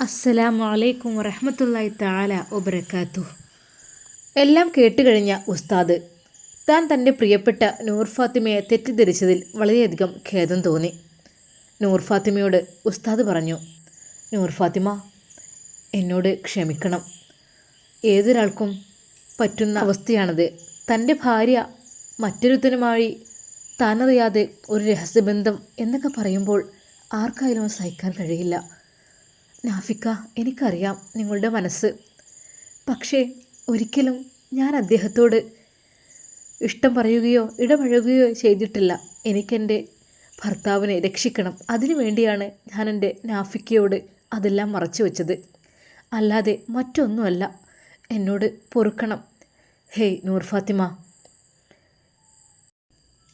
അസ്സലാമു അലൈക്കും വറഹമത്തല്ലായി താല ഒബരക്കാത്തു എല്ലാം കേട്ടുകഴിഞ്ഞ ഉസ്താദ് താൻ തന്റെ പ്രിയപ്പെട്ട നൂർ ഫാത്തിമയെ തെറ്റിദ്ധരിച്ചതിൽ വളരെയധികം ഖേദം തോന്നി. നൂർ ഫാത്തിമയോട് ഉസ്താദ് പറഞ്ഞു നൂർ ഫാത്തിമ എന്നോട് ക്ഷമിക്കണം. ഏതൊരാൾക്കും പറ്റുന്ന അവസ്ഥയാണത്. തന്റെ ഭാര്യ മറ്റൊരുത്തനുമായി താനറിയാതെ ഒരു രഹസ്യബന്ധം എന്നൊക്കെ പറയുമ്പോൾ ആർക്കായാലും സഹിക്കാൻ കഴിയില്ല. നാഫിക്ക എനിക്കറിയാം നിങ്ങളുടെ മനസ്സ്. പക്ഷേ ഒരിക്കലും ഞാൻ അദ്ദേഹത്തോട് ഇഷ്ടം പറയുകയോ ഇടപഴകുകയോ ചെയ്തിട്ടില്ല. എനിക്കെന്റെ ഭർത്താവിനെ രക്ഷിക്കണം. അതിനു വേണ്ടിയാണ് ഞാൻ എന്റെ നാഫിക്കയോട് അതെല്ലാം മറച്ചു വെച്ചത്. അല്ലാതെ മറ്റൊന്നുമല്ല. എന്നോട് പൊറുക്കണം. ഹേയ് നൂർ ഫാത്തിമ.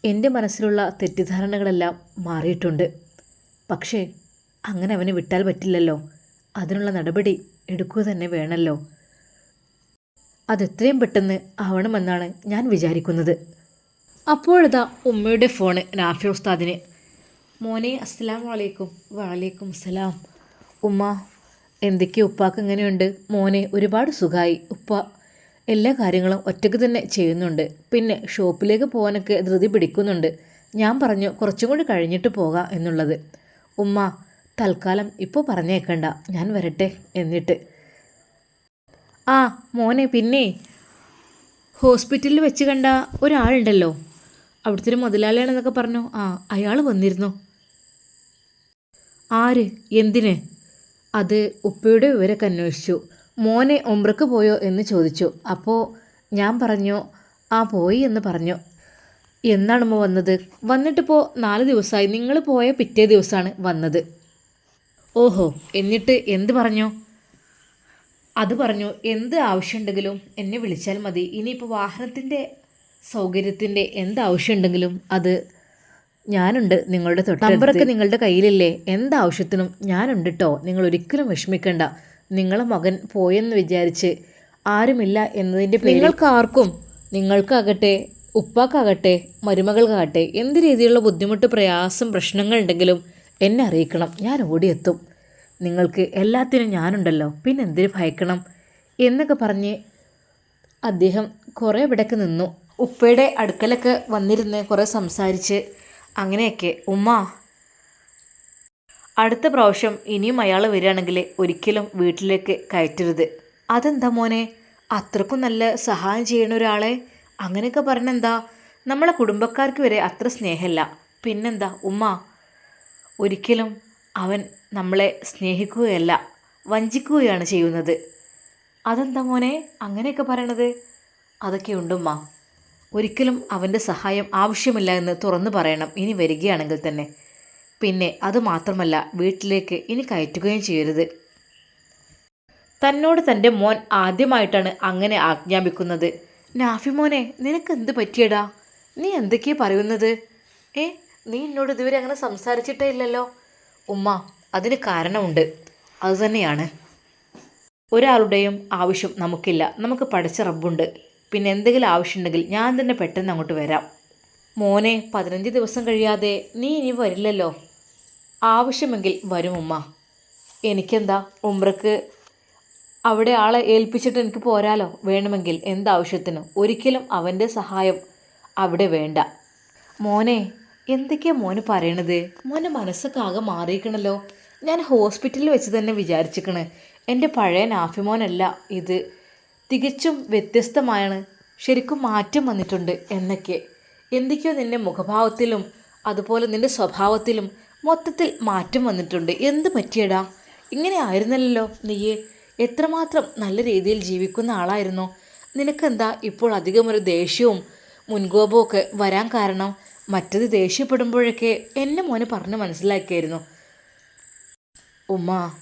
എന്റെ മനസ്സിലുള്ള തെറ്റിദ്ധാരണകളെല്ലാം മാറിയിട്ടുണ്ട്. പക്ഷേ അങ്ങനെ അവനെ വിട്ടാൽ പറ്റില്ലല്ലോ. അതിനുള്ള നടപടി എടുക്കുക തന്നെ വേണമല്ലോ അതെത്രയും പെട്ടെന്ന് ആവണമെന്നാണ് ഞാൻ വിചാരിക്കുന്നത്. അപ്പോഴതാ ഉമ്മയുടെ ഫോണ് നാഫി ഉസ്താദിന്. മോനെ അസ്സലാം വലൈക്കും വലൈക്കും അസ്സലാം. ഉമ്മ എന്തൊക്കെ ഉപ്പാക്ക് എങ്ങനെയുണ്ട് മോനെ ഒരുപാട് സുഖമായി ഉപ്പ എല്ലാ കാര്യങ്ങളും ഒറ്റയ്ക്ക് തന്നെ ചെയ്യുന്നുണ്ട്. പിന്നെ ഷോപ്പിലേക്ക് പോകാനൊക്കെ ധൃതി പിടിക്കുന്നുണ്ട്. ഞാൻ പറഞ്ഞു കുറച്ചും കൂടി കഴിഞ്ഞിട്ട് പോകാം എന്നുള്ളത്. ഉമ്മ തൽക്കാലം ഇപ്പോൾ പറഞ്ഞേക്കണ്ട. ഞാൻ വരട്ടെ എന്നിട്ട്. ആ മോനെ പിന്നെ. ഹോസ്പിറ്റലിൽ വെച്ച് കണ്ട ഒരാളുണ്ടല്ലോ. അവിടുത്തെ ഒരു മുതലാളിയാണെന്നൊക്കെ പറഞ്ഞു. ആ അയാൾ വന്നിരുന്നു. ആര്? എന്തിന്? അത് ഉപ്പയുടെ വിവരമൊക്കെ അന്വേഷിച്ചു. മോനെ ഒമ്പ്രക്ക് പോയോ എന്ന് ചോദിച്ചു. അപ്പോൾ ഞാൻ പറഞ്ഞു ആ പോയി എന്ന് പറഞ്ഞു. എന്നാണ് ഉമ്മ വന്നത്? വന്നിട്ടിപ്പോൾ നാല് ദിവസമായി. നിങ്ങൾ പോയ പിറ്റേ ദിവസമാണ് വന്നത്. ഓഹോ എന്നിട്ട് എന്ത് പറഞ്ഞു? അത് പറഞ്ഞു എന്ത് ആവശ്യമുണ്ടെങ്കിലും എന്നെ വിളിച്ചാൽ മതി. ഇനിയിപ്പോൾ വാഹനത്തിന്റെ സൗകര്യത്തിന്റെ എന്ത് ആവശ്യമുണ്ടെങ്കിലും അത് ഞാനുണ്ട് നിങ്ങളുടെ തൊട്ട് നമ്പറൊക്കെ നിങ്ങളുടെ കയ്യിലില്ലേ? എന്താവശ്യത്തിനും ഞാനുണ്ട് കേട്ടോ നിങ്ങൾ ഒരിക്കലും വിഷമിക്കേണ്ട. നിങ്ങളെ മകൻ പോയെന്ന് വിചാരിച്ച് ആരുമില്ല എന്നതിന്റെ നിങ്ങൾക്ക് ആർക്കും നിങ്ങൾക്കാകട്ടെ ഉപ്പാക്കാകട്ടെ മരുമകൾക്കാകട്ടെ എന്ത് രീതിയിലുള്ള ബുദ്ധിമുട്ട് പ്രയാസം പ്രശ്നങ്ങളുണ്ടെങ്കിലും എന്നെ അറിയിക്കണം. ഞാൻ ഓടിയെത്തും. നിങ്ങൾക്ക് എല്ലാത്തിനും ഞാനുണ്ടല്ലോ. പിന്നെ എന്തിനു ഭയക്കണം? എന്നൊക്കെ പറഞ്ഞ് അദ്ദേഹം കുറേ ഇവിടേക്ക് നിന്നു. ഉപ്പയുടെ അടുക്കലൊക്കെ വന്നിരുന്ന് കുറേ സംസാരിച്ച് അങ്ങനെയൊക്കെ ഉമ്മ അടുത്ത പ്രാവശ്യം ഇനിയും അയാൾ വരികയാണെങ്കിൽ ഒരിക്കലും വീട്ടിലേക്ക് കയറ്റരുത്. അതെന്താ മോനെ? അത്രക്കും നല്ല സഹായം ചെയ്യണ ഒരാളെ? അങ്ങനെയൊക്കെ പറഞ്ഞെന്താ? നമ്മളെ കുടുംബക്കാർക്ക് വരെ അത്ര സ്നേഹമല്ല. പിന്നെന്താ? ഉമ്മ ഒരിക്കലും അവൻ നമ്മളെ സ്നേഹിക്കുകയല്ല വഞ്ചിക്കുകയാണ് ചെയ്യുന്നത്. അതെന്താ മോനെ അങ്ങനെയൊക്കെ പറയണത്? അതൊക്കെ ഉണ്ടുമ്മ ഒരിക്കലും അവന്റെ സഹായം ആവശ്യമില്ല എന്ന് തുറന്നു പറയണം ഇനി വരികയാണെങ്കിൽ തന്നെ. പിന്നെ അത് മാത്രമല്ല വീട്ടിലേക്ക് ഇനി കയറ്റുകയും ചെയ്യരുത്. തന്നോട് തന്റെ മോൻ ആദ്യമായിട്ടാണ് അങ്ങനെ ആജ്ഞാപിക്കുന്നത്. നാഫി മോനെ നിനക്ക് എന്ത് പറ്റിയടാ? നീ എന്തൊക്കെയാ പറയുന്നത്? ഏ നീ എന്നോട് ഇതുവരെ അങ്ങനെ സംസാരിച്ചിട്ടേ ഇല്ലല്ലോ. ഉമ്മ അതിന് കാരണമുണ്ട്. അതുതന്നെയാണ് ഒരാളുടെയും ആവശ്യം നമുക്കില്ല. നമുക്ക് പഠിച്ച റബ്ബുണ്ട്. പിന്നെ എന്തെങ്കിലും ആവശ്യമുണ്ടെങ്കിൽ ഞാൻ തന്നെ പെട്ടെന്ന് അങ്ങോട്ട് വരാം. മോനെ പതിനഞ്ച് ദിവസം കഴിയാതെ നീ ഇനി വരില്ലല്ലോ. ആവശ്യമെങ്കിൽ വരും ഉമ്മ. എനിക്കെന്താ? ഉമ്രക്ക് അവിടെ ആളെ ഏൽപ്പിച്ചിട്ട് എനിക്ക് പോരാലോ? വേണമെങ്കിൽ. എന്താവശ്യത്തിനും ഒരിക്കലും അവന്റെ സഹായം അവിടെ വേണ്ട. മോനെ എന്തൊക്കെയാ മോന് പറയണത്? മോനെ മനസ്സൊക്കെ ആകെ മാറിയിക്കണല്ലോ ഞാൻ ഹോസ്പിറ്റലിൽ വെച്ച് തന്നെ വിചാരിച്ചിക്കണ് എന്റെ പഴയ നാഫിമോനല്ല ഇത്. തികച്ചും വ്യത്യസ്തമായാണ്. ശരിക്കും മാറ്റം വന്നിട്ടുണ്ട് എന്നൊക്കെ. എന്തൊക്കെയോ നിന്റെ മുഖഭാവത്തിലും അതുപോലെ നിന്റെ സ്വഭാവത്തിലും മൊത്തത്തിൽ മാറ്റം വന്നിട്ടുണ്ട്. എന്ത് പറ്റിയടാ? ഇങ്ങനെ ആയിരുന്നല്ലോ നീയെ. എത്രമാത്രം നല്ല രീതിയിൽ ജീവിക്കുന്ന ആളായിരുന്നു. നിനക്കെന്താ ഇപ്പോൾ അധികം ഒരു ദേഷ്യവും മുൻകോപവും ഒക്കെ വരാൻ കാരണം? മറ്റത് ദേഷ്യപ്പെടുമ്പോഴൊക്കെ എന്നെ മോനെ പറഞ്ഞ് മനസ്സിലാക്കിയായിരുന്നു. ഉമ്മ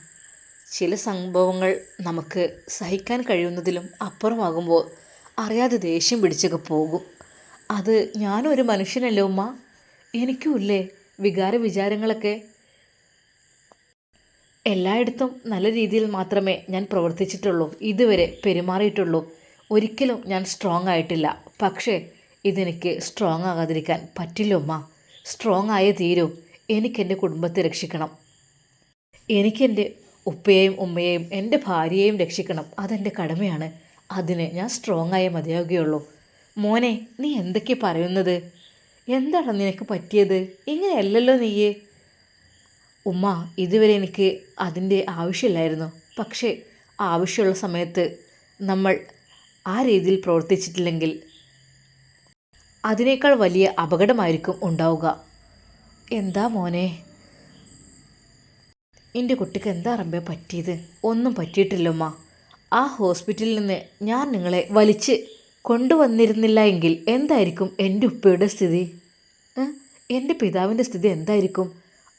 ചില സംഭവങ്ങൾ നമുക്ക് സഹിക്കാൻ കഴിയുന്നതിലും അപ്പുറമാകുമ്പോൾ അറിയാതെ ദേഷ്യം പിടിച്ചൊക്കെ പോകും. അത് ഞാനൊരു മനുഷ്യനല്ലേ ഉമ്മ? എനിക്കും ഇല്ലേ വികാര വിചാരങ്ങളൊക്കെ? എല്ലായിടത്തും നല്ല രീതിയിൽ മാത്രമേ ഞാൻ പ്രവർത്തിച്ചിട്ടുള്ളൂ. ഇതുവരെ പെരുമാറിയിട്ടുള്ളൂ. ഒരിക്കലും ഞാൻ സ്ട്രോങ് ആയിട്ടില്ല. പക്ഷേ ഇതെനിക്ക് സ്ട്രോങ് ആകാതിരിക്കാൻ പറ്റില്ലമ്മ സ്ട്രോങ് ആയേ തീരൂ. എനിക്കെന്റെ കുടുംബത്തെ രക്ഷിക്കണം. എനിക്കെന്റെ ഉപ്പയെയും ഉമ്മയെയും എന്റെ ഭാര്യയെയും രക്ഷിക്കണം. അതെന്റെ കടമയാണ്. അതിന് ഞാൻ സ്ട്രോങ് ആയേ മതിയാവുകയുള്ളൂ. മോനെ നീ എന്തൊക്കെ പറയുന്നത്? എന്താണ് നിനക്ക് പറ്റിയത്? ഇങ്ങനെയല്ലല്ലോ നീയേ. ഉമ്മ ഇതുവരെ എനിക്ക് അതിന്റെ ആവശ്യമില്ലായിരുന്നു. പക്ഷേ ആവശ്യമുള്ള സമയത്ത് നമ്മൾ ആ രീതിയിൽ പ്രവർത്തിച്ചിട്ടില്ലെങ്കിൽ അതിനേക്കാൾ വലിയ അപകടമായിരിക്കും ഉണ്ടാവുക. എന്താ മോനെ? എന്റെ കുട്ടിക്ക് എന്താ റമ്പേ പറ്റിയത്? ഒന്നും പറ്റിയിട്ടില്ലമ്മ. ആ ഹോസ്പിറ്റലിൽ നിന്ന് ഞാൻ നിങ്ങളെ വലിച്ച് കൊണ്ടുവന്നിരുന്നില്ല എങ്കിൽ എന്തായിരിക്കും എന്റെ ഉപ്പയുടെ സ്ഥിതി? എന്റെ പിതാവിന്റെ സ്ഥിതി എന്തായിരിക്കും?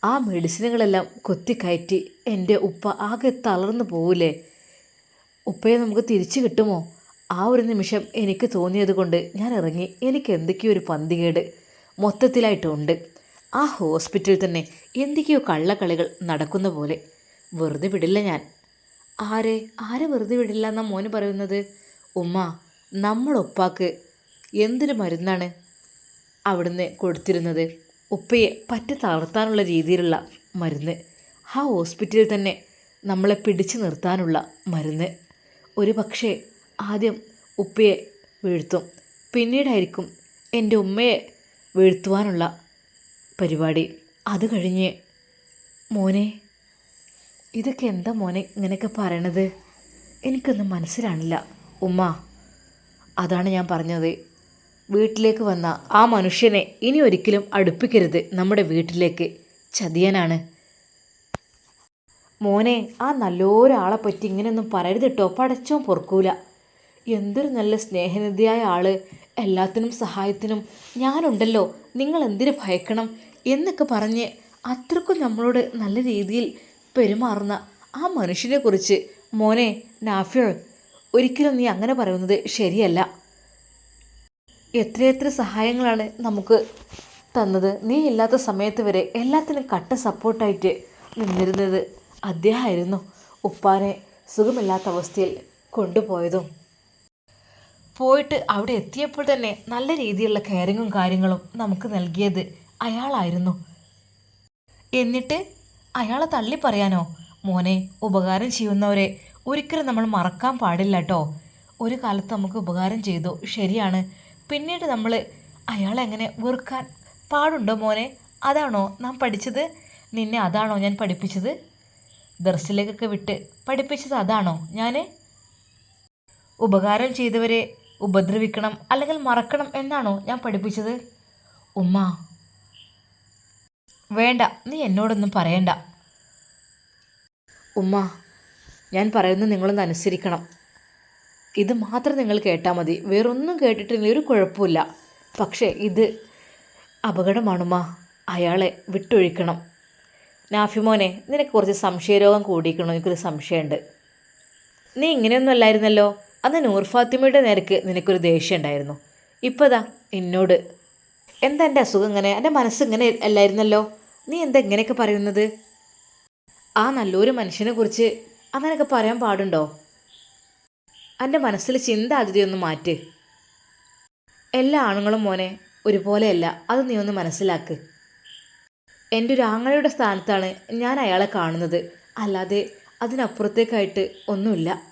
ആ മെഡിസിനുകളെല്ലാം കൊത്തിക്കയറ്റി എന്റെ ഉപ്പ ആകെ തളർന്നു പോവില്ലേ ഉപ്പയെ നമുക്ക് തിരിച്ചു കിട്ടുമോ? ആ ഒരു നിമിഷം എനിക്ക് തോന്നിയത് കൊണ്ട് ഞാൻ ഇറങ്ങി എനിക്ക് എന്തൊക്കെയോ ഒരു പന്തികേട് മൊത്തത്തിലായിട്ടുണ്ട്. ആ ഹോസ്പിറ്റലിൽ തന്നെ എന്തൊക്കെയോ കള്ളക്കളികൾ നടക്കുന്ന പോലെ. വെറുതെ വിടില്ല ഞാൻ. ആരെ? ആരെ വെറുതെ വിടില്ല എന്നാ മോന് പറയുന്നത്? ഉമ്മ നമ്മളൊപ്പാക്ക് എന്തൊരു മരുന്നാണ് അവിടുന്ന് കൊടുത്തിരുന്നത്? ഉപ്പയെ പറ്റി തളർത്താനുള്ള രീതിയിലുള്ള മരുന്ന്. ആ ഹോസ്പിറ്റലിൽ തന്നെ നമ്മളെ പിടിച്ചു നിർത്താനുള്ള മരുന്ന്. ഒരു പക്ഷേ ആദ്യം ഉപ്പയെ വീഴ്ത്തും. പിന്നീടായിരിക്കും എന്റെ ഉമ്മയെ വീഴ്ത്തുവാനുള്ള പരിപാടി. അത് കഴിഞ്ഞ് മോനെ ഇതൊക്കെ എന്താ മോനെ ഇങ്ങനെയൊക്കെ പറയണത്? എനിക്കൊന്നും മനസ്സിലാണില്ല. ഉമ്മ അതാണ് ഞാൻ പറഞ്ഞത്. വീട്ടിലേക്ക് വന്ന ആ മനുഷ്യനെ ഇനി ഒരിക്കലും അടുപ്പിക്കരുത്. നമ്മുടെ വീട്ടിലേക്ക് ചതിയനാണ്. മോനെ ആ നല്ലൊരാളെ പറ്റി ഇങ്ങനെയൊന്നും പറയരുത് കേട്ടോ. പടച്ചോ പൊറുക്കൂല. എന്തൊരു നല്ല സ്നേഹനിധിയായ ആൾ. എല്ലാത്തിനും സഹായത്തിനും ഞാനുണ്ടല്ലോ. നിങ്ങൾ എന്തിനു ഭയക്കണം? എന്നൊക്കെ പറഞ്ഞ് അത്രക്കും നമ്മളോട് നല്ല രീതിയിൽ പെരുമാറുന്ന ആ മനുഷ്യനെക്കുറിച്ച് മോനെ നാഫിൾ ഒരിക്കലും നീ അങ്ങനെ പറയുന്നത് ശരിയല്ല. എത്രയെത്ര സഹായങ്ങളാണ് നമുക്ക് തന്നത്. നീ ഇല്ലാത്ത സമയത്ത് വരെ എല്ലാത്തിനും കട്ട സപ്പോർട്ടായിട്ട് നിന്നിരുന്നത് അദ്ദേഹമായിരുന്നു. ഉപ്പാനെ സുഖമില്ലാത്ത അവസ്ഥയിൽ കൊണ്ടുപോയതും. പോയിട്ട് അവിടെ എത്തിയപ്പോൾ തന്നെ നല്ല രീതിയിലുള്ള കെയറിങ്ങും കാര്യങ്ങളും നമുക്ക് നൽകിയത് അയാളായിരുന്നു. എന്നിട്ട് അയാളെ തള്ളി പറയാനോ? മോനെ ഉപകാരം ചെയ്യുന്നവരെ ഒരിക്കലും നമ്മൾ മറക്കാൻ പാടില്ല കേട്ടോ ഒരു കാലത്ത് നമുക്ക് ഉപകാരം ചെയ്തു ശരിയാണ്. പിന്നീട് നമ്മൾ അയാളെ എങ്ങനെ വെറുക്കാൻ പാടുണ്ടോ മോനെ? അതാണോ നാം പഠിച്ചത്? നിന്നെ അതാണോ ഞാൻ പഠിപ്പിച്ചത്? ദർസിലേക്കൊക്കെ വിട്ട് പഠിപ്പിച്ചത് അതാണോ ഞാൻ ഉപകാരം ചെയ്തവരെ ഉപദ്രവിക്കണം അല്ലെങ്കിൽ മറക്കണം എന്നാണോ ഞാൻ പഠിപ്പിച്ചത്? ഉമ്മ. വേണ്ട നീ എന്നോടൊന്നും പറയണ്ട. ഉമ്മ ഞാൻ പറയുന്നത് നിങ്ങളൊന്ന് അനുസരിക്കണം. ഇത് മാത്രം നിങ്ങൾ കേട്ടാൽ മതി. വേറൊന്നും കേട്ടിട്ടില്ല ഒരു കുഴപ്പമില്ല. പക്ഷേ ഇത് അപകടമാണുമ്മ അയാളെ വിട്ടൊഴിക്കണം. നാഫിമോനെ നിനക്ക് കുറച്ച് സംശയരോഗം കൂടിയിരിക്കണോ? എനിക്കൊരു സംശയമുണ്ട്. നീ ഇങ്ങനെയൊന്നും അല്ലായിരുന്നല്ലോ. അന്ന് നൂർ ഫാത്തിമയുടെ നേരക്ക് നിനക്കൊരു ദേഷ്യം ഉണ്ടായിരുന്നു ഇപ്പതാ എന്നോട് എന്താ എന്റെ അസുഖം ഇങ്ങനെ? എന്റെ മനസ്സ് ഇങ്ങനെ അല്ലായിരുന്നല്ലോ? നീ എന്താ ഇങ്ങനെയൊക്കെ പറയുന്നത്? ആ നല്ലൊരു മനുഷ്യനെ കുറിച്ച് അങ്ങനെയൊക്കെ പറയാൻ പാടുണ്ടോ? എന്റെ മനസ്സിൽ ചിന്ത അതിഥിയൊന്ന് മാറ്റ്. എല്ലാ ആണുങ്ങളും മോനെ ഒരുപോലെയല്ല. അത് നീ ഒന്ന് മനസ്സിലാക്ക്. എന്റെ ഒരു ആങ്ങളയുടെ സ്ഥാനത്താണ് ഞാൻ അയാളെ കാണുന്നത്. അല്ലാതെ അതിനപ്പുറത്തേക്കായിട്ട് ഒന്നുമില്ല.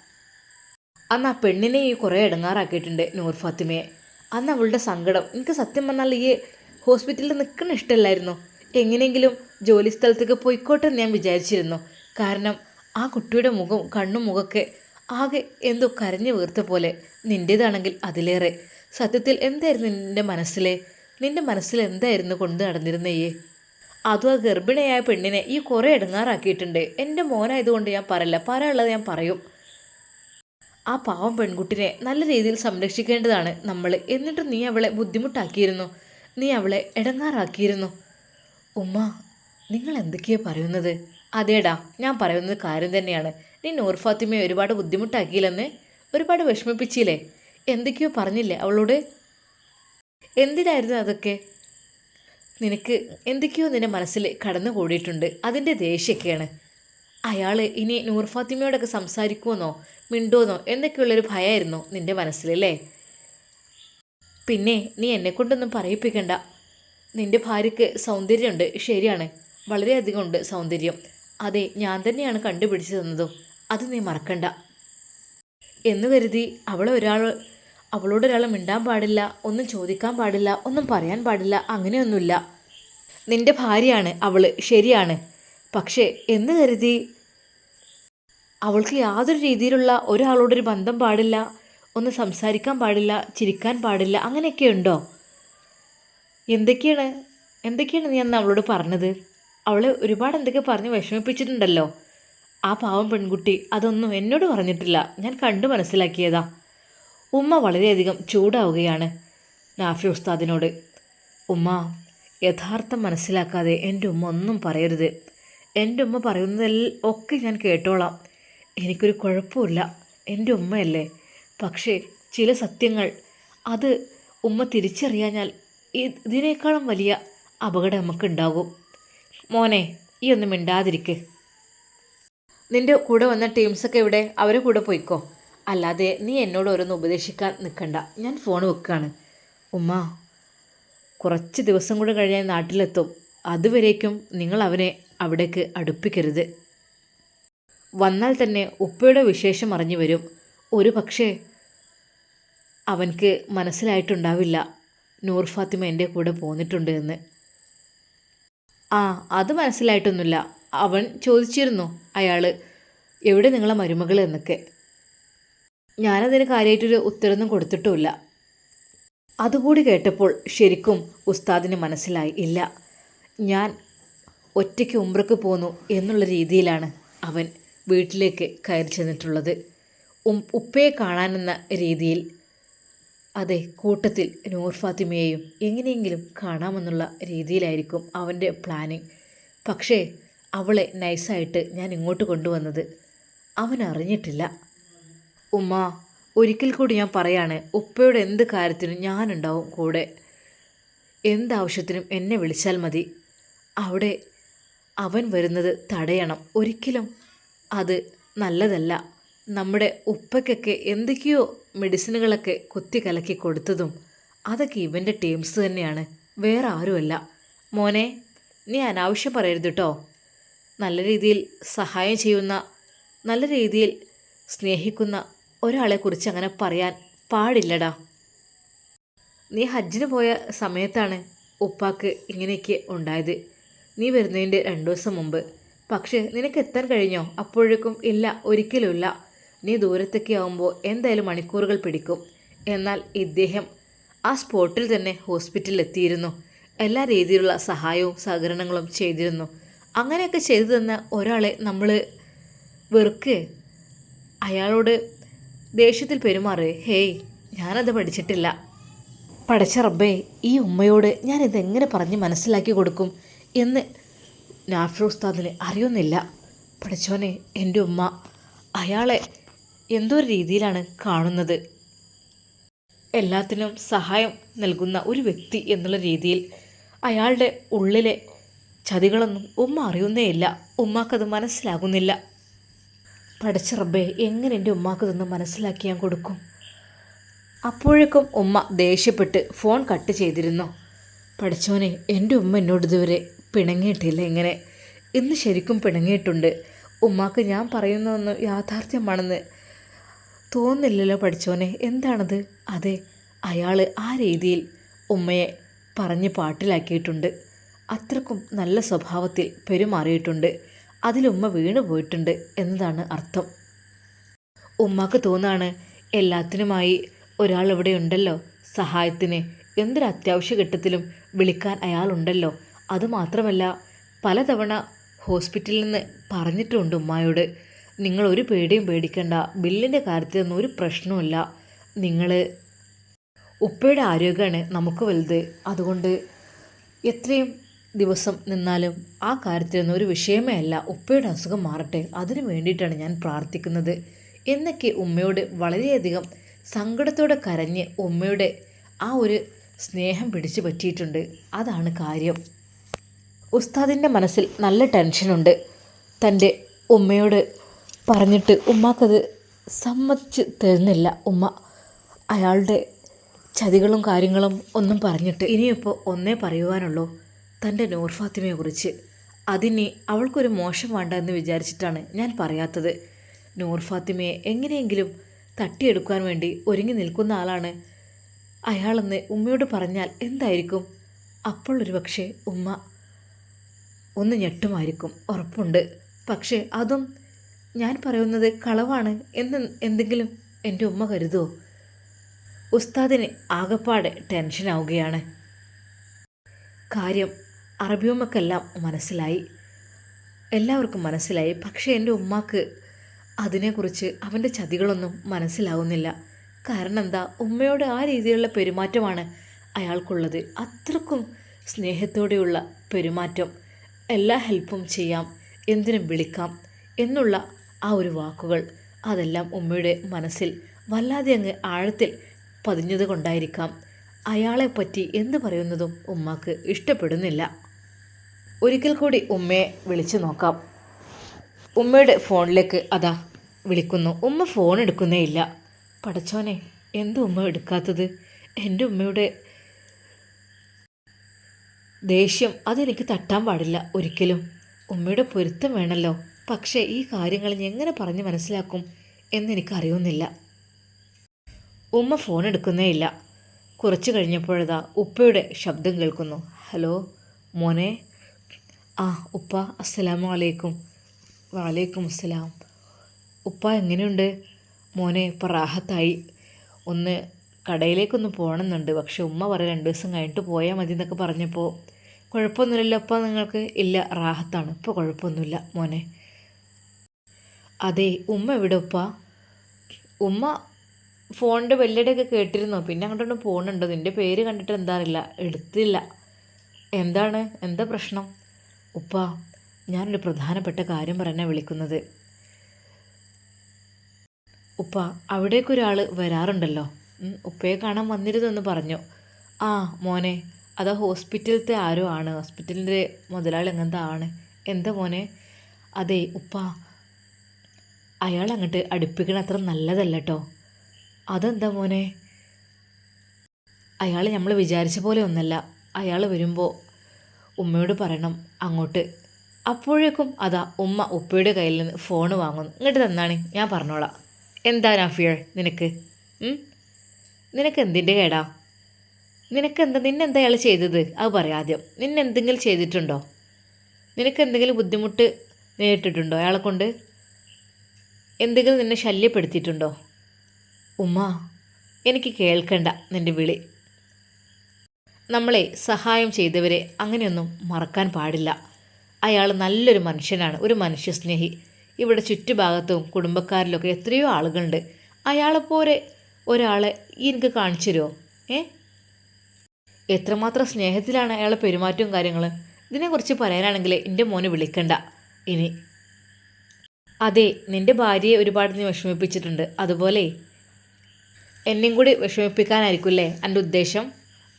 അന്ന് ആ പെണ്ണിനെ ഈ കുറേ ഇടങ്ങാറാക്കിയിട്ടുണ്ട് നൂർ ഫാത്തിമയെ. അന്ന് അവളുടെ സങ്കടം. എനിക്ക് സത്യം പറഞ്ഞാൽ ഈ ഹോസ്പിറ്റലിൽ നിൽക്കുന്ന ഇഷ്ടമല്ലായിരുന്നു. എങ്ങനെയെങ്കിലും ജോലി സ്ഥലത്തേക്ക് പോയിക്കോട്ടെ എന്ന് ഞാൻ വിചാരിച്ചിരുന്നു. കാരണം ആ കുട്ടിയുടെ മുഖം കണ്ണും മുഖമൊക്കെ ആകെ എന്തോ കരഞ്ഞു വീർത്ത പോലെ. നിന്റേതാണെങ്കിൽ അതിലേറെ. സത്യത്തിൽ എന്തായിരുന്നു നിന്റെ മനസ്സിലെ? നിന്റെ മനസ്സിൽ എന്തായിരുന്നു കൊണ്ട് നടന്നിരുന്നേയേ അതും ആ ഗർഭിണിയായ പെണ്ണിനെ ഈ കുറേ ഇടങ്ങാറാക്കിയിട്ടുണ്ട്. എന്റെ മോനായതുകൊണ്ട് ഞാൻ പറയില്ല. പറയാനുള്ളത് ഞാൻ പറയും. ആ പാവം പെൺകുട്ടിനെ നല്ല രീതിയിൽ സംരക്ഷിക്കേണ്ടതാണ് നമ്മൾ എന്നിട്ട് നീ അവളെ ബുദ്ധിമുട്ടാക്കിയിരുന്നു. നീ അവളെ ഇടങ്ങാറാക്കിയിരുന്നു ഉമ്മ നിങ്ങൾ എന്തൊക്കെയാണ് പറയുന്നത്? അതേടാ ഞാൻ പറയുന്നത് കാര്യം തന്നെയാണ്. നീ നൂർ ഫാത്തിമയെ ഒരുപാട് ബുദ്ധിമുട്ടാക്കിയില്ലെന്ന്? ഒരുപാട് വിഷമിപ്പിച്ചില്ലേ? എന്തൊക്കെയോ പറഞ്ഞില്ലേ അവളോട്? എന്തിനായിരുന്നു അതൊക്കെ? നിനക്ക് എന്തൊക്കെയോ നിന്റെ മനസ്സിൽ കടന്നു കൂടിയിട്ടുണ്ട് അതിന്റെ ദേഷ്യമൊക്കെയാണ് അയാൾ ഇനി നൂർ ഫാത്തിമയോടൊക്കെ സംസാരിക്കുമെന്നോ മിണ്ടുമെന്നോ എന്നൊക്കെയുള്ളൊരു ഭയമായിരുന്നു നിന്റെ മനസ്സിലല്ലേ? പിന്നെ നീ എന്നെക്കൊണ്ടൊന്നും പറയിപ്പിക്കണ്ട. നിന്റെ ഭാര്യയ്ക്ക് സൗന്ദര്യമുണ്ട്. ശരിയാണ്. വളരെയധികം ഉണ്ട് സൗന്ദര്യം. അതെ ഞാൻ തന്നെയാണ് കണ്ടുപിടിച്ചു തന്നതും. അത് നീ മറക്കണ്ട. എന്ന് കരുതി അവളെ ഒരാൾ അവളോട് മിണ്ടാൻ പാടില്ല ഒന്നും ചോദിക്കാൻ പാടില്ല ഒന്നും പറയാൻ പാടില്ല അങ്ങനെയൊന്നുമില്ല. നിന്റെ ഭാര്യയാണ് അവൾ ശരിയാണ്. പക്ഷേ എന്ന് കരുതി. അവൾക്ക് യാതൊരു രീതിയിലുള്ള ഒരാളോടൊരു ബന്ധം പാടില്ല ഒന്ന് സംസാരിക്കാൻ പാടില്ല ചിരിക്കാൻ പാടില്ല അങ്ങനെയൊക്കെ ഉണ്ടോ? എന്തൊക്കെയാണ് എന്തൊക്കെയാണ് നീ അന്ന് അവളോട് പറഞ്ഞത്? അവളെ ഒരുപാട് എന്തൊക്കെ പറഞ്ഞ് വിഷമിപ്പിച്ചിട്ടുണ്ടല്ലോ. ആ പാവം പെൺകുട്ടി അതൊന്നും എന്നോട് പറഞ്ഞിട്ടില്ല. ഞാൻ കണ്ടു മനസ്സിലാക്കിയതാ. ഉമ്മ വളരെയധികം ചൂടാവുകയാണ് നാഫി ഉസ്താദിനോട്. ഉമ്മ യഥാർത്ഥം മനസ്സിലാക്കാതെ എന്റെ ഉമ്മ ഒന്നും പറയരുത്. എന്റെ ഉമ്മ പറയുന്നതെല്ലാം ഒക്കെ ഞാൻ കേട്ടോളാം. എനിക്കൊരു കുഴപ്പമില്ല എന്റെ ഉമ്മയല്ലേ. പക്ഷേ ചില സത്യങ്ങൾ അത് ഉമ്മ തിരിച്ചറിയാഞ്ഞാൽ ഇത് ഇതിനേക്കാളും വലിയ അപകടം നമുക്കുണ്ടാകും. മോനെ ഈ ഒന്നും മിണ്ടാതിരിക്ക്. നിന്റെ കൂടെ വന്ന ടീംസൊക്കെ ഇവിടെ അവരെ കൂടെ പോയിക്കോ. അല്ലാതെ നീ എന്നോട് ഓരോന്ന് ഉപദേശിക്കാൻ നിൽക്കണ്ട ഞാൻ ഫോൺ വെക്കുകയാണ് ഉമ്മ കുറച്ച് ദിവസം കൂടെ കഴിഞ്ഞാൽ നാട്ടിലെത്തും. അതുവരേക്കും നിങ്ങൾ അവനെ അവിടേക്ക് അടുപ്പിക്കരുത്. വന്നാൽ തന്നെ ഉപ്പയുടെ വിശേഷം അറിഞ്ഞു വരും. ഒരു പക്ഷേ അവൻക്ക് മനസ്സിലായിട്ടുണ്ടാവില്ല നൂർ ഫാത്തിമ എന്റെ കൂടെ പോന്നിട്ടുണ്ട് എന്ന്. ആ അത് മനസ്സിലായിട്ടൊന്നുമില്ല. അവൻ ചോദിച്ചിരുന്നു അയാൾ എവിടെ നിങ്ങളെ മരുമകൾ എന്നൊക്കെ. ഞാനതിന് കാര്യമായിട്ടൊരു ഉത്തരവൊന്നും കൊടുത്തിട്ടുമില്ല. അതുകൂടി കേട്ടപ്പോൾ ശരിക്കും ഉസ്താദിന് മനസ്സിലായി ഇല്ല ഞാൻ ഒറ്റയ്ക്ക് ഉംറക്ക് പോന്നു എന്നുള്ള രീതിയിലാണ് അവൻ വീട്ടിലേക്ക് കയറി ചെന്നിട്ടുള്ളത്. ഉപ്പയെ കാണാനെന്ന രീതിയിൽ അതെ കൂട്ടത്തിൽ നൂർ ഫാത്തിമയെയും എങ്ങനെയെങ്കിലും കാണാമെന്നുള്ള രീതിയിലായിരിക്കും അവന്റെ പ്ലാനിങ്. പക്ഷേ അവളെ നൈസായിട്ട് ഞാൻ ഇങ്ങോട്ട് കൊണ്ടുവന്നത് അവൻ അറിഞ്ഞിട്ടില്ല. ഉമ്മ ഒരിക്കൽ കൂടി ഞാൻ പറയാണ് ഉപ്പയുടെ എന്ത് കാര്യത്തിനും ഞാനുണ്ടാവും കൂടെ. എന്താവശ്യത്തിനും എന്നെ വിളിച്ചാൽ മതി. അവിടെ അവൻ വരുന്നത് തടയണം. ഒരിക്കലും അത് നല്ലതല്ല. നമ്മുടെ ഉപ്പയ്ക്കൊക്കെ എന്തൊക്കെയോ മെഡിസിനുകളൊക്കെ കുത്തി കലക്കി കൊടുത്തതും അതൊക്കെ ഇവന്റെ ടീംസ് തന്നെയാണ്. വേറെ ആരുമല്ല. മോനെ നീ അനാവശ്യം പറയരുത് കേട്ടോ നല്ല രീതിയിൽ സഹായം ചെയ്യുന്ന നല്ല രീതിയിൽ സ്നേഹിക്കുന്ന ഒരാളെക്കുറിച്ച് അങ്ങനെ പറയാൻ പാടില്ലടാ. നീ ഹജ്ജിന് പോയ സമയത്താണ് ഉപ്പാക്ക് ഇങ്ങനെയൊക്കെ ഉണ്ടായത്. നീ വരുന്നതിന്റെ രണ്ടു ദിവസം മുമ്പ്. പക്ഷേ നിനക്ക് എത്താൻ കഴിഞ്ഞോ? അപ്പോഴേക്കും ഇല്ല ഒരിക്കലുമില്ല. നീ ദൂരത്തൊക്കെ ആവുമ്പോൾ എന്തായാലും മണിക്കൂറുകൾ പിടിക്കും. എന്നാൽ ഇദ്ദേഹം ആ സ്പോട്ടിൽ തന്നെ ഹോസ്പിറ്റലിൽ എത്തിയിരുന്നു എല്ലാ രീതിയിലുള്ള സഹായവും സഹകരണങ്ങളും ചെയ്തിരുന്നു. അങ്ങനെയൊക്കെ ചെയ്തു തന്ന ഒരാളെ നമ്മൾ വെറുക്ക്. അയാളോട് ദേഷ്യത്തിൽ പെരുമാറേ. ഹേയ് ഞാനത് പഠിച്ചിട്ടില്ല. പഠിച്ച റബ്ബേ ഈ ഉമ്മയോട് ഞാൻ ഇതെങ്ങനെ പറഞ്ഞ് മനസ്സിലാക്കി കൊടുക്കും? എന്ന് നാഫി ഉസ്താദിന് അറിയുന്നില്ല. പഠിച്ചോനെ എന്റെ ഉമ്മ അയാളെ എന്തോ രീതിയിലാണ് കാണുന്നത്? എല്ലാത്തിനും സഹായം നൽകുന്ന ഒരു വ്യക്തി എന്നുള്ള രീതിയിൽ അയാളുടെ ഉള്ളിലെ ചതികളൊന്നും ഉമ്മ അറിയുന്നേയില്ല ഉമ്മാക്കത് മനസ്സിലാകുന്നില്ല. പഠിച്ച റബ്ബെ എങ്ങനെ എന്റെ ഉമ്മാക്കതൊന്ന് മനസ്സിലാക്കി ഞാൻ കൊടുക്കും? അപ്പോഴേക്കും ഉമ്മ ദേഷ്യപ്പെട്ട് ഫോൺ കട്ട് ചെയ്തിരുന്നു. പഠിച്ചോനെ എന്റെ ഉമ്മ എന്നോട് ഇതുവരെ പിണങ്ങിയിട്ടില്ല ഇങ്ങനെ. ഇന്ന് ശരിക്കും പിണങ്ങിയിട്ടുണ്ട്. ഉമ്മാക്ക് ഞാൻ പറയുന്നതൊന്നും യാഥാർത്ഥ്യമാണെന്ന് തോന്നുന്നില്ലല്ലോ പഠിച്ചോനെ എന്താണത്? അതെ അയാൾ ആ രീതിയിൽ ഉമ്മയെ പറഞ്ഞ് പാട്ടിലാക്കിയിട്ടുണ്ട്. അത്രക്കും നല്ല സ്വഭാവത്തിൽ പെരുമാറിയിട്ടുണ്ട്. അതിലുമ്മ വീണു പോയിട്ടുണ്ട് എന്നതാണ് അർത്ഥം. ഉമ്മാക്ക് തോന്നാണ് എല്ലാത്തിനുമായി ഒരാൾ ഇവിടെ ഉണ്ടല്ലോ. സഹായത്തിന് എന്തൊരു അത്യാവശ്യ ഘട്ടത്തിലും വിളിക്കാൻ അയാളുണ്ടല്ലോ അതുമാത്രമല്ല പലതവണ ഹോസ്പിറ്റലിൽ നിന്ന് പറഞ്ഞിട്ടുണ്ട് ഉമ്മായോട് നിങ്ങൾ ഒരു പേടിയും പേടിക്കണ്ട ബില്ലിന്റെ കാര്യത്തിലൊന്നും ഒരു പ്രശ്നവുമില്ല. നിങ്ങൾ ഉപ്പയുടെ ആരോഗ്യമാണ് നമുക്ക് വലുത്. അതുകൊണ്ട് എത്രയും ദിവസം നിന്നാലും ആ കാര്യത്തിലൊന്നും ഒരു വിഷയമേ അല്ല. ഉപ്പയുടെ അസുഖം മാറട്ടെ. അതിനു വേണ്ടിയിട്ടാണ് ഞാൻ പ്രാർത്ഥിക്കുന്നത്. എന്നൊക്കെ ഉമ്മയോട് വളരെയധികം സങ്കടത്തോടെ കരഞ്ഞ് ഉമ്മയുടെ ആ ഒരു സ്നേഹം പിടിച്ചു പറ്റിയിട്ടുണ്ട്. അതാണ് കാര്യം. ഉസ്താദിന്റെ മനസ്സിൽ നല്ല ടെൻഷനുണ്ട്. തന്റെ ഉമ്മയോട് പറഞ്ഞിട്ട് ഉമ്മാക്കത് സമ്മതിച്ച് തരുന്നില്ല ഉമ്മ. അയാളുടെ ചതികളും കാര്യങ്ങളും ഒന്നും പറഞ്ഞിട്ട് ഇനിയിപ്പോൾ ഒന്നേ പറയുവാനുള്ളൂ തന്റെ നൂർ ഫാത്തിമയെക്കുറിച്ച്. അതിന് അവൾക്കൊരു മോശം വേണ്ട എന്ന് വിചാരിച്ചിട്ടാണ് ഞാൻ പറയാത്തത്. നൂർ ഫാത്തിമയെ എങ്ങനെയെങ്കിലും തട്ടിയെടുക്കാൻ വേണ്ടി ഒരുങ്ങി നിൽക്കുന്ന ആളാണ്. അയാളെന്ന് ഉമ്മയോട് പറഞ്ഞാൽ എന്തായിരിക്കും? അപ്പോൾ ഒരു പക്ഷേ ഉമ്മ ഒന്ന് ഞെട്ടുമായിരിക്കും. ഉറപ്പുണ്ട്. പക്ഷേ അതും ഞാൻ പറയുന്നത് കളവാണ് എന്ന് എന്തെങ്കിലും എന്റെ ഉമ്മ കരുതുമോ ഉസ്താദിന് ആകപ്പാടെ ടെൻഷനാവുകയാണ് കാര്യം അറബിയമ്മക്കെല്ലാം മനസ്സിലായി. എല്ലാവർക്കും മനസ്സിലായി. പക്ഷേ എന്റെ ഉമ്മാക്ക് അതിനെക്കുറിച്ച് അവന്റെ ചതികളൊന്നും മനസ്സിലാവുന്നില്ല. കാരണം എന്താ? ഉമ്മയോട് ആ രീതിയിലുള്ള പെരുമാറ്റമാണ് അയാൾക്കുള്ളത്. അത്രക്കും സ്നേഹത്തോടെയുള്ള പെരുമാറ്റം. എല്ലാ ഹെൽപ്പും ചെയ്യാം എന്തിനും വിളിക്കാം എന്നുള്ള ആ ഒരു വാക്കുകൾ അതെല്ലാം ഉമ്മയുടെ മനസ്സിൽ വല്ലാതെ അങ്ങ് ആഴത്തിൽ പതിഞ്ഞത് കൊണ്ടായിരിക്കാം അയാളെപ്പറ്റി എന്ത് പറയുന്നതും ഉമ്മാക്ക് ഇഷ്ടപ്പെടുന്നില്ല. ഒരിക്കൽ കൂടി ഉമ്മയെ വിളിച്ചു നോക്കാം. ഉമ്മയുടെ ഫോണിലേക്ക് അതാ വിളിക്കുന്നു. ഉമ്മ ഫോൺ എടുക്കുന്നേ ഇല്ല. പടച്ചോനെ എന്ത് ഉമ്മ എടുക്കാത്തത്? എന്റെ ഉമ്മയുടെ ദേഷ്യം അതെനിക്ക് തട്ടാൻ പാടില്ല ഒരിക്കലും. ഉമ്മയുടെ പൊരുത്തം വേണമല്ലോ പക്ഷേ ഈ കാര്യങ്ങൾ എങ്ങനെ പറഞ്ഞ് മനസ്സിലാക്കും എന്നെനിക്കറിയുന്നില്ല. ഉമ്മ ഫോൺ എടുക്കുന്നേ ഇല്ല. കുറച്ച് കഴിഞ്ഞപ്പോഴതാ ഉപ്പയുടെ ശബ്ദം കേൾക്കുന്നു. ഹലോ മോനെ. ആ ഉപ്പ അസ്സലാമു അലൈക്കും. വാലൈക്കും അസ്സലാം ഉപ്പ എങ്ങനെയുണ്ട്? മോനെ ഇപ്പം റാഹത്തായി. ഒന്ന് കടയിലേക്കൊന്ന് പോകണമെന്നുണ്ട്. പക്ഷെ ഉമ്മ പറയാം രണ്ട് ദിവസം കഴിഞ്ഞിട്ട് പോയാൽ മതി എന്നൊക്കെ പറഞ്ഞപ്പോൾ കുഴപ്പമൊന്നുമില്ലല്ലോ ഇപ്പോൾ നിങ്ങൾക്ക് ഇല്ല റാഹത്താണ്. ഇപ്പോൾ കുഴപ്പമൊന്നുമില്ല മോനെ. അതെ ഉമ്മ എവിടെ ഉപ്പ? ഉമ്മ ഫോണിന്റെ ബെല്ലടിയൊക്കെ കേട്ടിരുന്നോ? പിന്നെ അങ്ങോട്ടൊന്നും പോകുന്നുണ്ടോ? നിന്റെ പേര് കണ്ടിട്ട് എന്താറില്ല എടുത്തില്ല. എന്താണ്? എന്താ പ്രശ്നം? ഉപ്പ ഞാനൊരു പ്രധാനപ്പെട്ട കാര്യം പറയാനാണ് വിളിക്കുന്നത്. ഉപ്പ അവിടേക്കൊരാൾ വരാറുണ്ടല്ലോ? ഉപ്പയെ കാണാൻ വന്നിരുന്നെന്ന് പറഞ്ഞു. ആ മോനെ അതാ ഹോസ്പിറ്റലത്തെ ആരോ ആണ്. ഹോസ്പിറ്റലിന്റെ മുതലാളി എങ്ങനത്തെ ആണ്? എന്താ മോനെ? അതെ ഉപ്പ. അയാൾ അങ്ങോട്ട് അടുപ്പിക്കണ അത്ര നല്ലതല്ല കേട്ടോ അതെന്താ മോനെ? അയാൾ നമ്മൾ വിചാരിച്ച പോലെ ഒന്നല്ല. അയാൾ വരുമ്പോൾ ഉമ്മയോട് പറയണം അങ്ങോട്ട്. അപ്പോഴേക്കും അതാ ഉമ്മ ഉപ്പയുടെ കയ്യിൽ നിന്ന് ഫോൺ വാങ്ങുന്നു. ഇങ്ങോട്ട് തന്നാണ്. ഞാൻ പറഞ്ഞോളാം. എന്താ നാഫിയർ നിനക്ക്? നിനക്ക് എന്തിന്റെ കേടാ? നിനക്ക് എന്താ നിന്നെന്താ അയാൾ ചെയ്തത്? അത് പറയാം ആദ്യം. നിന്നെന്തെങ്കിലും ചെയ്തിട്ടുണ്ടോ? നിനക്ക് എന്തെങ്കിലും ബുദ്ധിമുട്ട് നേരിട്ടിട്ടുണ്ടോ അയാളെ കൊണ്ട്? എന്തെങ്കിലും നിന്നെ ശല്യപ്പെടുത്തിയിട്ടുണ്ടോ? ഉമ്മ എനിക്ക് കേൾക്കണ്ട നിന്റെ വിളി. നമ്മളെ സഹായം ചെയ്തവരെ അങ്ങനെയൊന്നും മറക്കാൻ പാടില്ല. അയാൾ നല്ലൊരു മനുഷ്യനാണ് ഒരു മനുഷ്യസ്നേഹി. ഇവിടെ ചുറ്റുഭാഗത്തും കുടുംബക്കാരിലൊക്കെ എത്രയോ ആളുകളുണ്ട്. അയാളെപ്പോലെ ഒരാളെ എനിക്ക് കാണിച്ചു തരുമോ ഏ? എത്രമാത്രം സ്നേഹത്തിലാണ് അയാളെ പെരുമാറ്റവും കാര്യങ്ങൾ ഇതിനെക്കുറിച്ച് പറയാനാണെങ്കിൽ എന്റെ മോനെ വിളിക്കണ്ട. ഇനി. അതെ നിന്റെ ഭാര്യയെ ഒരുപാട് നീ വിഷമിപ്പിച്ചിട്ടുണ്ട്. അതുപോലെ എന്നെയും കൂടി വിഷമിപ്പിക്കാനായിരിക്കുമല്ലേ എന്റെ ഉദ്ദേശം?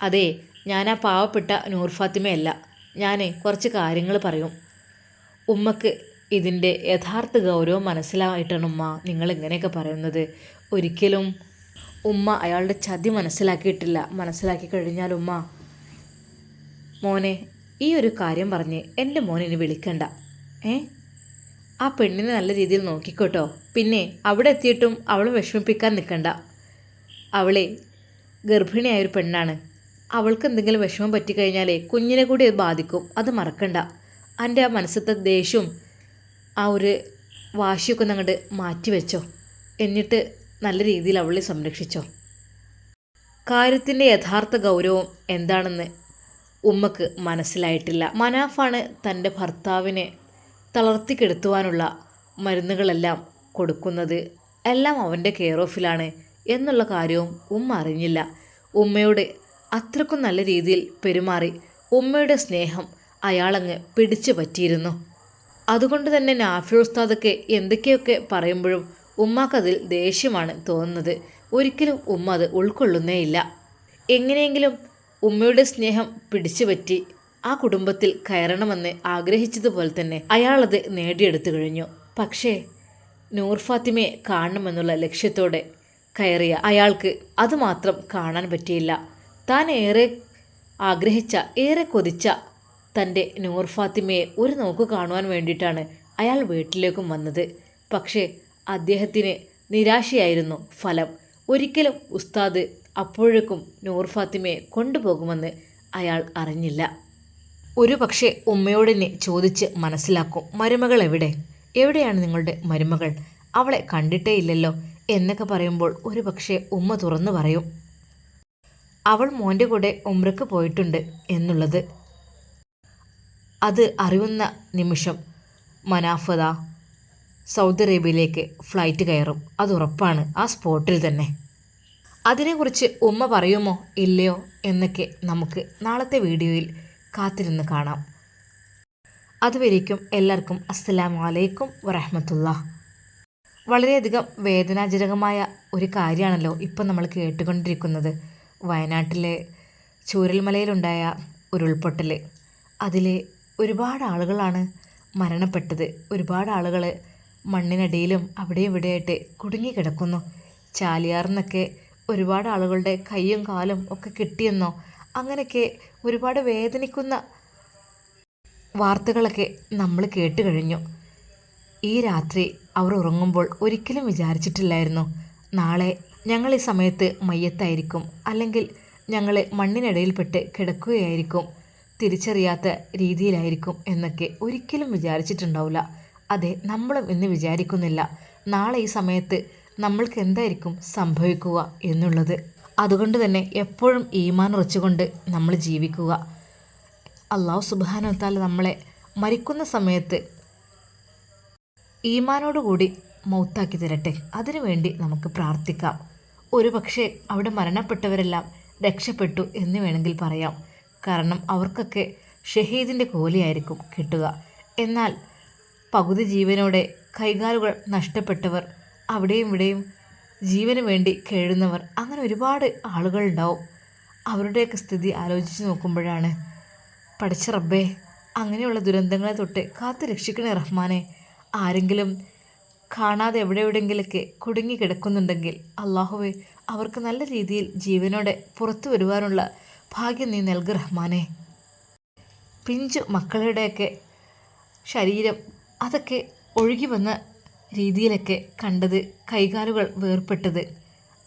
അതെ ഞാൻ ആ പാവപ്പെട്ട നൂർ ഫാത്തിമയല്ല. ഞാൻ കുറച്ച് കാര്യങ്ങൾ പറയും. ഉമ്മക്ക് ഇതിന്റെ യഥാർത്ഥ ഗൗരവം മനസ്സിലായിട്ടാണ് ഉമ്മ നിങ്ങൾ ഇങ്ങനെയൊക്കെ പറയുന്നത്? ഒരിക്കലും ഉമ്മ അയാളുടെ ചതി മനസ്സിലാക്കിയിട്ടില്ല. മനസ്സിലാക്കി കഴിഞ്ഞാൽ ഉമ്മ മോനെ ഈ ഒരു കാര്യം പറഞ്ഞ് എന്റെ മോനെ ഇനി വിളിക്കണ്ട. ഏ? ആ പെണ്ണിനെ നല്ല രീതിയിൽ നോക്കിക്കോട്ടോ. പിന്നെ അവിടെ എത്തിയിട്ടും അവളെ വിഷമിപ്പിക്കാൻ നിൽക്കണ്ട. അവളെ ഗർഭിണിയായ ഒരു പെണ്ണാണ്. അവൾക്ക് എന്തെങ്കിലും വിഷമം പറ്റിക്കഴിഞ്ഞാലേ കുഞ്ഞിനെ കൂടി അത് ബാധിക്കും. അത് മറക്കണ്ട. എന്റെ ആ മനസ്സത്തെ ദേഷ്യവും ആ ഒരു വാശിയൊക്കെ ഒന്ന് അങ്ങോട്ട് മാറ്റി വെച്ചോ എന്നിട്ട് നല്ല രീതിയിൽ അവളെ സംരക്ഷിച്ചോ? കാര്യത്തിന്റെ യഥാർത്ഥ ഗൗരവം എന്താണെന്ന് ഉമ്മക്ക് മനസ്സിലായിട്ടില്ല. മനാഫാണ് തന്റെ ഭർത്താവിനെ തളർത്തിക്കെടുത്തുവാനുള്ള മരുന്നുകളെല്ലാം കൊടുക്കുന്നത്. എല്ലാം അവന്റെ കെയർ ഓഫിലാണ് എന്നുള്ള കാര്യവും ഉമ്മ അറിഞ്ഞില്ല. ഉമ്മയോട് അത്രക്കും നല്ല രീതിയിൽ പെരുമാറി ഉമ്മയുടെ സ്നേഹം അയാളങ്ങ് പിടിച്ചു പറ്റിയിരുന്നു. അതുകൊണ്ട് തന്നെ നാഫി ഉസ്താദൊക്കെ എന്തൊക്കെയൊക്കെ പറയുമ്പോഴും ഉമ്മാക്കതിൽ ദേഷ്യമാണ് തോന്നുന്നത്. ഒരിക്കലും ഉമ്മ അത് ഉൾക്കൊള്ളുന്നേയില്ല. എങ്ങനെയെങ്കിലും ഉമ്മയുടെ സ്നേഹം പിടിച്ചു പറ്റി ആ കുടുംബത്തിൽ കയറണമെന്ന് ആഗ്രഹിച്ചതുപോലെ തന്നെ അയാളത് നേടിയെടുത്തു കഴിഞ്ഞു. പക്ഷേ നൂർ ഫാത്തിമയെ കാണണമെന്നുള്ള ലക്ഷ്യത്തോടെ കയറിയ അയാൾക്ക് അതുമാത്രം കാണാൻ പറ്റിയില്ല. താൻ ഏറെ ആഗ്രഹിച്ച ഏറെ കൊതിച്ച തന്റെ നൂർ ഫാത്തിമയെ ഒരു നോക്ക് കാണുവാൻ വേണ്ടിയിട്ടാണ് അയാൾ വീട്ടിലേക്കും വന്നത്. പക്ഷേ അദ്ദേഹത്തിന് നിരാശയായിരുന്നു ഫലം. ഒരിക്കലും ഉസ്താദ് അപ്പോഴേക്കും നൂർ ഫാത്തിമയെ കൊണ്ടുപോകുമെന്ന് അയാൾ അറിഞ്ഞില്ല. ഒരു പക്ഷേ ഉമ്മയോടിനെ ചോദിച്ച് മനസ്സിലാക്കും മരുമകൾ എവിടെ? എവിടെയാണ് നിങ്ങളുടെ മരുമകൾ? അവളെ കണ്ടിട്ടേ ഇല്ലല്ലോ എന്നൊക്കെ പറയുമ്പോൾ ഒരു പക്ഷേ ഉമ്മ തുറന്നു പറയും. അവൾ മോന്റെ കൂടെ ഉമ്രക്ക് പോയിട്ടുണ്ട് എന്നുള്ളത്. അത് അറിയുന്ന നിമിഷം മനാഫത സൗദി അറേബ്യയിലേക്ക് ഫ്ലൈറ്റ് കയറും. അത് ഉറപ്പാണ്. ആ സ്പോട്ടിൽ തന്നെ. അതിനെക്കുറിച്ച് ഉമ്മ പറയുമോ? ഇല്ലയോ? എന്നൊക്കെ നമുക്ക് നാളത്തെ വീഡിയോയിൽ കാത്തിരുന്ന് കാണാം. അതുവരേക്കും എല്ലാവർക്കും അസ്സലാം വലൈക്കും വറഹമത്തുള്ള. വളരെയധികം വേദനാജനകമായ ഒരു കാര്യമാണല്ലോ ഇപ്പം നമ്മൾ കേട്ടുകൊണ്ടിരിക്കുന്നത്. വയനാട്ടിലെ ചൂരൽമലയിലുണ്ടായ ഉരുൾപൊട്ടൽ അതിലെ ഒരുപാട് ആളുകളാണ് മരണപ്പെട്ടത്. ഒരുപാട് ആളുകൾ മണ്ണിനടിയിലും അവിടെ ഇവിടെയായിട്ട് കുടുങ്ങിക്കിടക്കുന്നു. ചാലിയാറിന്നൊക്കെ ഒരുപാട് ആളുകളുടെ കൈയും കാലും ഒക്കെ കിട്ടിയെന്നോ അങ്ങനെയൊക്കെ ഒരുപാട് വേദനിക്കുന്ന വാർത്തകളൊക്കെ നമ്മൾ കേട്ട് കഴിഞ്ഞു. ഈ രാത്രി അവർ ഉറങ്ങുമ്പോൾ ഒരിക്കലും വിചാരിച്ചിട്ടില്ലായിരുന്നു. നാളെ ഞങ്ങൾ ഈ സമയത്ത് മയ്യത്തായിരിക്കും അല്ലെങ്കിൽ ഞങ്ങൾ മണ്ണിനിടയിൽപ്പെട്ട് കിടക്കുകയായിരിക്കും തിരിച്ചറിയാത്ത രീതിയിലായിരിക്കും എന്നൊക്കെ ഒരിക്കലും വിചാരിച്ചിട്ടുണ്ടാവില്ല. അതെ നമ്മളും ഇന്ന് വിചാരിക്കുന്നില്ല. നാളെ ഈ സമയത്ത് നമ്മൾക്ക് എന്തായിരിക്കും സംഭവിക്കുക എന്നുള്ളത്. അതുകൊണ്ട് തന്നെ എപ്പോഴും ഈമാൻ ഉറച്ചുകൊണ്ട് നമ്മൾ ജീവിക്കുക. അള്ളാഹു സുബാനത്താൽ നമ്മളെ മരിക്കുന്ന സമയത്ത് ഈമാനോടുകൂടി മൗത്താക്കി തരട്ടെ. അതിനുവേണ്ടി നമുക്ക് പ്രാർത്ഥിക്കാം. ഒരു പക്ഷേ അവിടെ മരണപ്പെട്ടവരെല്ലാം രക്ഷപ്പെട്ടു എന്ന് വേണമെങ്കിൽ പറയാം. കാരണം അവർക്കൊക്കെ ഷഹീദിന്റെ കൂലിയായിരിക്കും കിട്ടുക. എന്നാൽ പകുതി ജീവനോടെ കൈകാലുകൾ നഷ്ടപ്പെട്ടവർ അവിടെയും ഇവിടെയും ജീവന് വേണ്ടി കേഴുന്നവർ അങ്ങനെ ഒരുപാട് ആളുകളുണ്ടാവും അവരുടെയൊക്കെ സ്ഥിതി ആലോചിച്ച് നോക്കുമ്പോഴാണ് പഠിച്ച റബ്ബേ അങ്ങനെയുള്ള ദുരന്തങ്ങളെ തൊട്ട് കാത്തു രക്ഷിക്കണേ റഹ്മാനെ. ആരെങ്കിലും കാണാതെ എവിടെ എവിടെയെങ്കിലൊക്കെ കുടുങ്ങി കിടക്കുന്നുണ്ടെങ്കിൽ അള്ളാഹുവെ അവർക്ക് നല്ല രീതിയിൽ ജീവനോടെ പുറത്തു വരുവാനുള്ള ഭാഗ്യം നീ നൽകു റഹ്മാനെ. പിഞ്ചു മക്കളുടെയൊക്കെ ശരീരം അതൊക്കെ ഒഴുകി വന്ന രീതിയിലൊക്കെ കണ്ടത് കൈകാലുകൾ വേർപെട്ടത്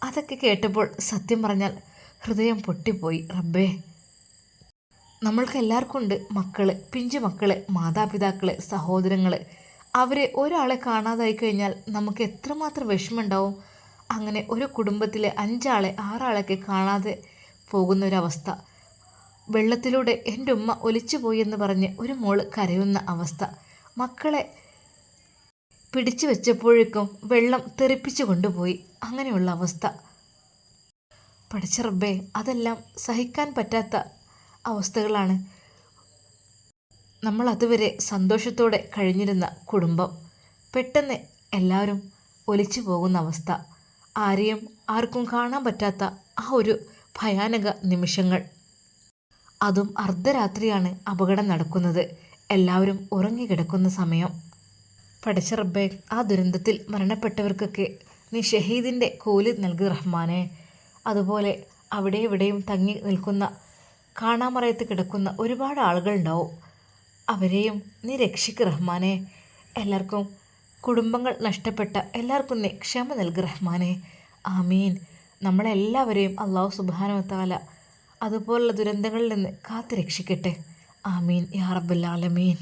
അതൊക്കെ കേട്ടപ്പോൾ സത്യം പറഞ്ഞാൽ ഹൃദയം പൊട്ടിപ്പോയി. റബ്ബേ. നമ്മൾക്ക് എല്ലാവർക്കും ഉണ്ട് മക്കൾ പിഞ്ചു മക്കൾ മാതാപിതാക്കൾ സഹോദരങ്ങൾ അവരെ ഒരാളെ കാണാതായി കഴിഞ്ഞാൽ നമുക്ക് എത്രമാത്രം വിഷമമുണ്ടാവും? അങ്ങനെ ഒരു കുടുംബത്തിലെ അഞ്ചാളെ ആറാളൊക്കെ കാണാതെ പോകുന്ന ഒരവസ്ഥ വെള്ളത്തിലൂടെ എന്റെ ഉമ്മ ഒലിച്ചു പോയി എന്ന് പറഞ്ഞ് ഒരു മോൾ കരയുന്ന അവസ്ഥ. മക്കളെ പിടിച്ചു വെച്ചപ്പോഴേക്കും വെള്ളം തെറിപ്പിച്ചു കൊണ്ടുപോയി. അങ്ങനെയുള്ള അവസ്ഥ. പഠിച്ച റബ്ബേ അതെല്ലാം സഹിക്കാൻ പറ്റാത്ത അവസ്ഥകളാണ്. നമ്മൾ അതുവരെ സന്തോഷത്തോടെ കഴിഞ്ഞിരുന്ന കുടുംബം. പെട്ടെന്ന് എല്ലാവരും ഒലിച്ചു പോകുന്ന അവസ്ഥ. ആരെയും ആർക്കും കാണാൻ പറ്റാത്ത ആ ഒരു ഭയാനക നിമിഷങ്ങൾ. അതും അർദ്ധരാത്രിയാണ് അപകടം നടക്കുന്നത്. എല്ലാവരും ഉറങ്ങിക്കിടക്കുന്ന സമയം. പഠിച്ച റബ്ബെ ആ ദുരന്തത്തിൽ മരണപ്പെട്ടവർക്കൊക്കെ നീ ഷഹീദിന്റെ കൂലി നൽകി റഹ്മാനെ. അതുപോലെ അവിടെ ഇവിടെയും തങ്ങി നിൽക്കുന്ന കാണാമറയത്ത് കിടക്കുന്ന ഒരുപാട് ആളുകളുണ്ടാവും അവരെയും നീ രക്ഷിക്ക് റഹ്മാനെ. എല്ലാവർക്കും കുടുംബങ്ങൾ നഷ്ടപ്പെട്ട എല്ലാവർക്കും നീ ക്ഷമ നൽകി റഹ്മാനെ. ആമീൻ. നമ്മളെല്ലാവരെയും അള്ളാഹു സുബാനോ താല അതുപോലുള്ള ദുരന്തങ്ങളിൽ നിന്ന് കാത്തു രക്ഷിക്കട്ടെ آمين. يا رب العالمين.